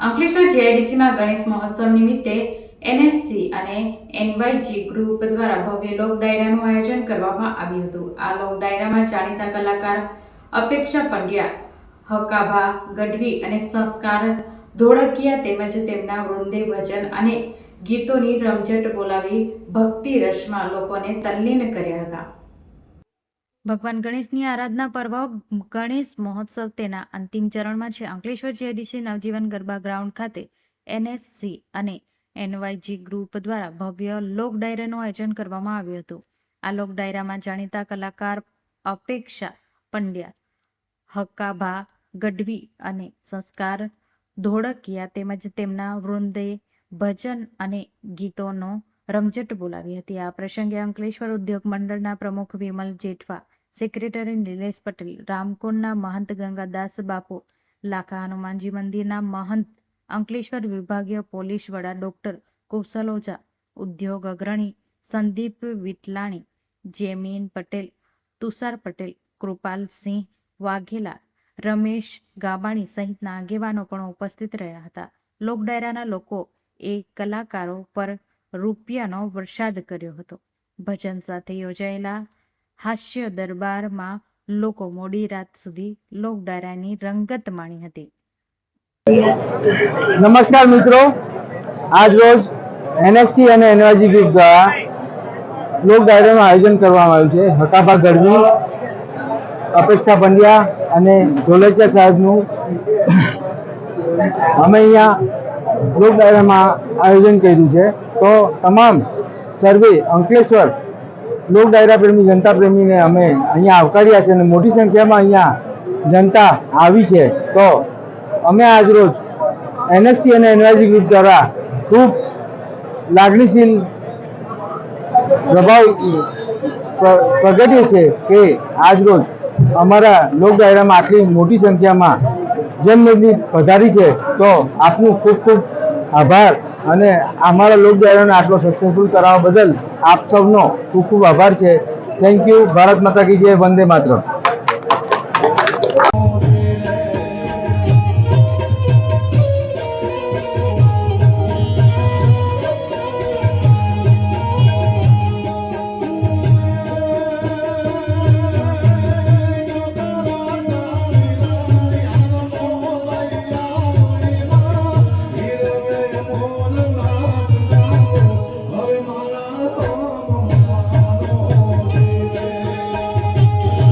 અંકલેશ્વર જીઆઈડીસીમાં ગણેશ મહોત્સવ નિમિત્તે એનએસસી અને એનવાયજી ગ્રુપ દ્વારા ભવ્ય લોક ડાયરાનું આયોજન કરવામાં આવ્યું હતું. આ લોક ડાયરામાં જાણીતા કલાકાર અપેક્ષા પંડ્યા, હકાભા, ગઢવી અને સંસ્કાર ધોળકિયા તેમજ તેમના વૃંદે ભજન અને ગીતોની રમઝટ બોલાવી ભક્તિ રસમાં લોકોને તલ્લીન કર્યા હતા. ભગવાન ગણેશની આરાધના પર્વ ગણેશ મહોત્સવ તેના અંતિમ ચરણમાં છે. અંકલેશ્વર જીઆઈડીસી નવજીવન ગરબા ગ્રાઉન્ડ ખાતે એનએસસી અને એનવાયજી ગ્રુપ દ્વારા ભવ્ય લોક ડાયરાનું આયોજન કરવામાં આવ્યું હતું. આ લોક ડાયરામાં જાણીતા કલાકાર અપેક્ષા પંડ્યા, હક્કાભા ગઢવી અને સંસ્કાર ધોળકિયા તેમજ તેમના વૃંદે ભજન અને ગીતોનો રમઝટ બોલાવી હતી. આ પ્રસંગે અંકલેશ્વર ઉદ્યોગ મંડળના પ્રમુખ વિમલ જેઠવા, સેક્રેટરી નિલેશ પટેલ, રામકુંડના મહંત ગંગાદાસ બાપુ, લાખા હનુમાનજી મંદિરના મહંત અંકલેશ્વર વિભાગીય પોલીસ વડા ડોક્ટર કુશલ ઉદ્યોગ અગ્રણી સંદીપ વિટલાણી, જેમીન પટેલ, તુષાર પટેલ કૃપાલસિંહ વાઘેલા, રમેશ ગાબાણી સહિતના આગેવાનો પણ ઉપસ્થિત રહ્યા હતા. લોક ડાયરાના લોકો એ કલાકારો પર રૂપિયાનો વરસાદ કર્યો હતો. ભજન સાથે યોજાયેલા હાસ્ય દરબારમાં લોકો મોડી રાત સુધી લોકડાયરાની રંગત માણી હતી. નમસ્કાર મિત્રો. આજ રોજ એનએસસી અને એનવાયજી ગ્રુપ દ્વારા લોક ડાયરાનું આયોજન કરવામાં આવ્યું છે. હકાભા ગઢવી અપેક્ષા પંડ્યા અને ઢોલકિયા સાહેબનું અમે અહીંયા લોક ડાયરામાં આયોજન કર્યું છે. તો તમામ સર્વે, અંકલેશ્વર લોક ડાયરા પ્રેમી, જનતા પ્રેમીને અમે અહીંયા આવકાર્યા છે અને મોટી સંખ્યામાં અહીંયા જનતા આવી છે. તો અમે આજરોજ એનએસસી અને એનવાયજી ગ્રુપ દ્વારા ખૂબ લાગણીશીલ પ્રભાવ પ્ર- પ્રગટ્યો છે કે આજરોજ અમારા લોક ડાયરામાં આટલી મોટી સંખ્યામાં જનમેદની પધારી છે, તો આપનું ખૂબ ખૂબ આભાર અને અમારા લોકડાયરાને આટલો સક્સેસફુલ કરાવવા બદલ આપ સૌનો ખૂબ ખૂબ આભાર છે. થેન્ક યુ ભારત માતા કી જય. વંદે માતરમ.